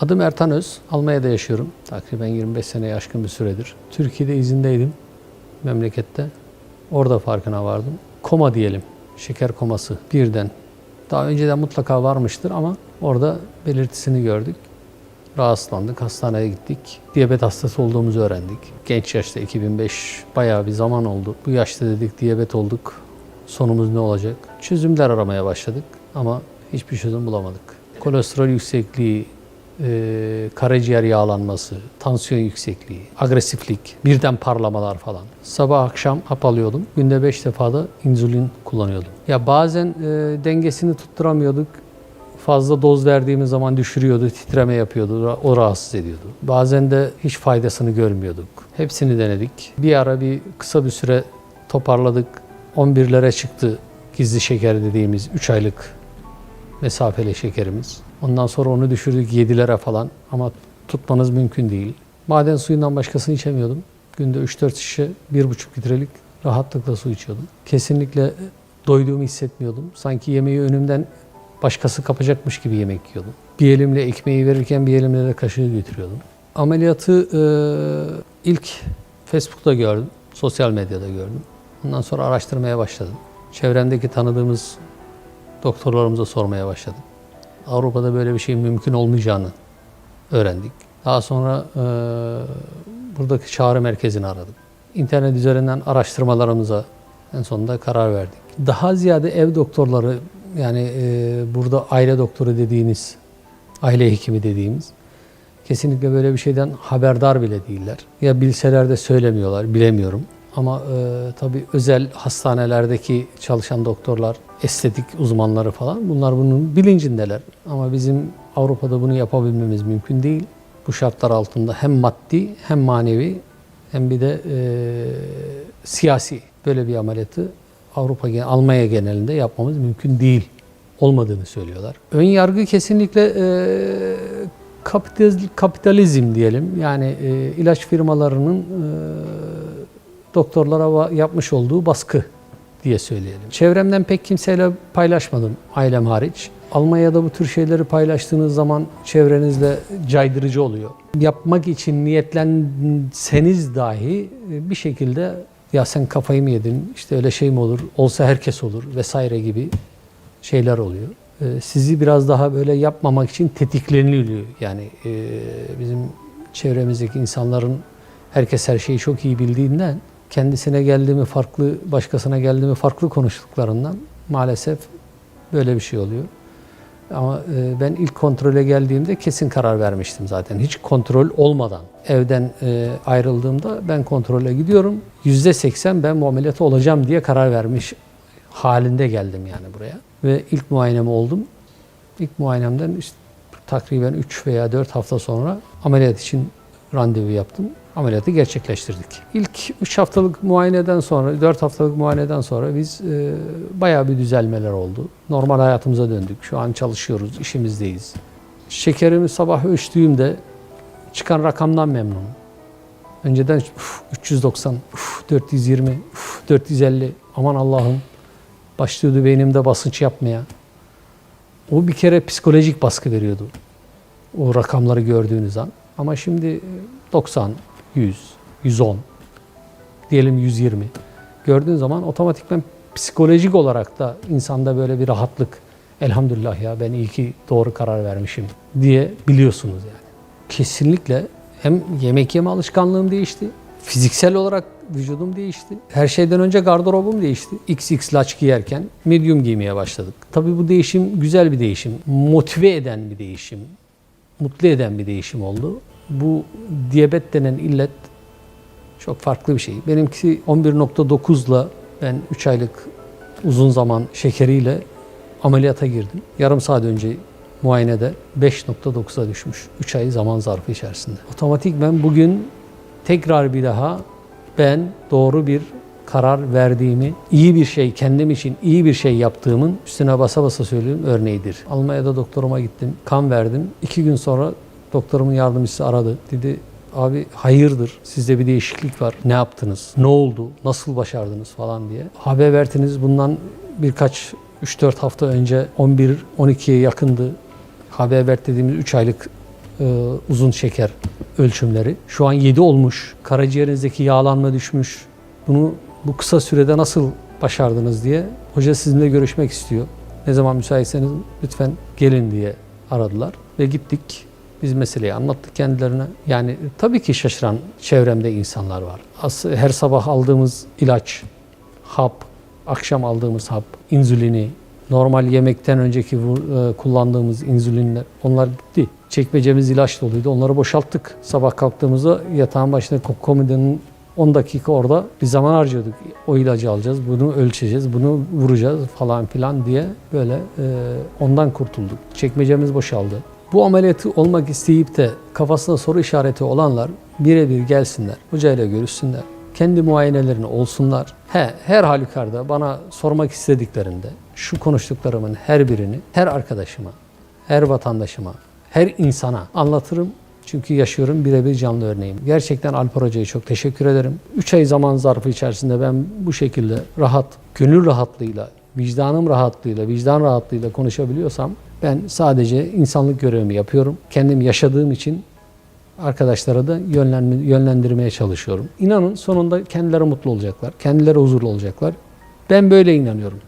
Adım Ertan Öz. Almanya'da yaşıyorum. Takriben 25 seneye aşkın bir süredir. Türkiye'de izindeydim. Memlekette. Orada farkına vardım. Koma diyelim. Şeker koması birden. Daha önceden mutlaka varmıştır ama orada belirtisini gördük. Rahatsızlandık, hastaneye gittik. Diyabet hastası olduğumuzu öğrendik. Genç yaşta 2005 bayağı bir zaman oldu. Bu yaşta dedik diyabet olduk. Sonumuz ne olacak? Çözümler aramaya başladık ama hiçbir çözüm bulamadık. Kolesterol yüksekliği, e, karaciğer yağlanması, tansiyon yüksekliği, agresiflik, birden parlamalar falan. Sabah akşam hap alıyordum. Günde 5 defa da insülin kullanıyordum. Ya bazen e, dengesini tutturamıyorduk. Fazla doz verdiğimiz zaman düşürüyordu, titreme yapıyordu, o rahatsız ediyordu. Bazen de hiç faydasını görmüyorduk. Hepsini denedik. Bir ara bir kısa bir süre toparladık. 11'lere çıktı gizli şeker dediğimiz 3 aylık mesafeli şekerimiz. Ondan sonra onu düşürdük 7'lere falan ama tutmanız mümkün değil. Maden suyundan başkasını içemiyordum. Günde 3-4 şişe 1,5 litrelik rahatlıkla su içiyordum. Kesinlikle doyduğumu hissetmiyordum. Sanki yemeği önümden başkası kapacakmış gibi yemek yiyordum. Bir elimle ekmeği verirken bir elimle de kaşığı götürüyordum. Ameliyatı e, ilk Facebook'ta gördüm, sosyal medyada gördüm. Ondan sonra araştırmaya başladım. Çevremdeki tanıdığımız doktorlarımıza sormaya başladım. Avrupa'da böyle bir şeyin mümkün olmayacağını öğrendik. Daha sonra e, buradaki çağrı merkezini aradım. İnternet üzerinden araştırmalarımıza en sonunda karar verdik. Daha ziyade ev doktorları yani e, burada aile doktoru dediğiniz, aile hekimi dediğimiz kesinlikle böyle bir şeyden haberdar bile değiller. Ya bilseler de söylemiyorlar, bilemiyorum. Ama e, tabii özel hastanelerdeki çalışan doktorlar, estetik uzmanları falan bunlar bunun bilincindeler. Ama bizim Avrupa'da bunu yapabilmemiz mümkün değil. Bu şartlar altında hem maddi hem manevi hem bir de e, siyasi böyle bir ameliyatı Avrupa, Almanya genelinde yapmamız mümkün değil olmadığını söylüyorlar. Ön yargı kesinlikle e, kapitalizm, kapitalizm diyelim. Yani e, ilaç firmalarının e, doktorlara yapmış olduğu baskı diye söyleyelim. Çevremden pek kimseyle paylaşmadım ailem hariç. Almanya'da bu tür şeyleri paylaştığınız zaman çevrenizde caydırıcı oluyor. Yapmak için niyetlenseniz dahi e, bir şekilde ya sen kafayı mı yedin, işte öyle şey mi olur, olsa herkes olur vesaire gibi şeyler oluyor. E, Sizi biraz daha böyle yapmamak için tetikleniliyor. Yani e, bizim çevremizdeki insanların herkes her şeyi çok iyi bildiğinden kendisine geldiğimi farklı, başkasına geldiğimi farklı konuştuklarından maalesef böyle bir şey oluyor. Ama e, ben ilk kontrole geldiğimde kesin karar vermiştim zaten. Hiç kontrol olmadan evden e, ayrıldığımda ben kontrole gidiyorum. Yüzde seksen ben bu olacağım diye karar vermiş halinde geldim yani buraya. Ve ilk muayenemi oldum. İlk muayenemden işte takriben 3 veya 4 hafta sonra ameliyat için randevu yaptım. Ameliyatı gerçekleştirdik. İlk 3 haftalık muayeneden sonra, 4 haftalık muayeneden sonra biz e, bayağı bir düzelmeler oldu. Normal hayatımıza döndük. Şu an çalışıyoruz, işimizdeyiz. Şekerimi sabah ölçtüğümde çıkan rakamdan memnunum. Önceden uf, 390, uf, 420, uf, 450 aman Allah'ım başlıyordu beynimde basınç yapmaya. O bir kere psikolojik baskı veriyordu. O rakamları gördüğünüz an. Ama şimdi 90, 100, 110, diyelim 120 gördüğün zaman otomatikman psikolojik olarak da insanda böyle bir rahatlık elhamdülillah ya ben iyi ki doğru karar vermişim diye biliyorsunuz yani. Kesinlikle hem yemek yeme alışkanlığım değişti. Fiziksel olarak vücudum değişti. Her şeyden önce gardırobum değişti. XX laç giyerken medium giymeye başladık. Tabii bu değişim güzel bir değişim. Motive eden bir değişim. Mutlu eden bir değişim oldu. Bu diyabet denen illet çok farklı bir şey. Benimki 11.9'la ben 3 aylık uzun zaman şekeriyle ameliyata girdim. Yarım saat önce muayenede 5.9'a düşmüş. 3 ay zaman zarfı içerisinde. Otomatik ben bugün tekrar bir daha ben doğru bir karar verdiğimi, iyi bir şey, kendim için iyi bir şey yaptığımın üstüne basa basa söylüyorum örneğidir. Almanya'da doktoruma gittim, kan verdim. İki gün sonra doktorumun yardımcısı aradı. Dedi abi hayırdır sizde bir değişiklik var. Ne yaptınız? Ne oldu? Nasıl başardınız falan diye. Haber verdiniz bundan birkaç 3-4 hafta önce 11-12'ye yakındı. Haber ver dediğimiz 3 aylık e, uzun şeker ölçümleri. Şu an 7 olmuş. Karaciğerinizdeki yağlanma düşmüş. Bunu bu kısa sürede nasıl başardınız diye hoca sizinle görüşmek istiyor. Ne zaman müsaitseniz lütfen gelin diye aradılar ve gittik. Biz meseleyi anlattık kendilerine. Yani tabii ki şaşıran çevremde insanlar var. As- Her sabah aldığımız ilaç, hap, akşam aldığımız hap, insülini, normal yemekten önceki e, kullandığımız insülinler onlar bitti. Çekmecemiz ilaç doluydu. Onları boşalttık. Sabah kalktığımızda yatağın başında ko- komodinin 10 dakika orada bir zaman harcıyorduk. O ilacı alacağız, bunu ölçeceğiz, bunu vuracağız falan filan diye böyle e, ondan kurtulduk. Çekmecemiz boşaldı. Bu ameliyatı olmak isteyip de kafasında soru işareti olanlar birebir gelsinler, hocayla görüşsünler. Kendi muayenelerini olsunlar. He, her halükarda bana sormak istediklerinde şu konuştuklarımın her birini her arkadaşıma, her vatandaşıma, her insana anlatırım. Çünkü yaşıyorum birebir canlı örneğim. Gerçekten Alper Hoca'ya çok teşekkür ederim. 3 ay zaman zarfı içerisinde ben bu şekilde rahat, gönül rahatlığıyla, vicdanım rahatlığıyla, vicdan rahatlığıyla konuşabiliyorsam ben sadece insanlık görevimi yapıyorum. Kendim yaşadığım için arkadaşlara da yönlendirmeye çalışıyorum. İnanın sonunda kendileri mutlu olacaklar, kendileri huzurlu olacaklar. Ben böyle inanıyorum.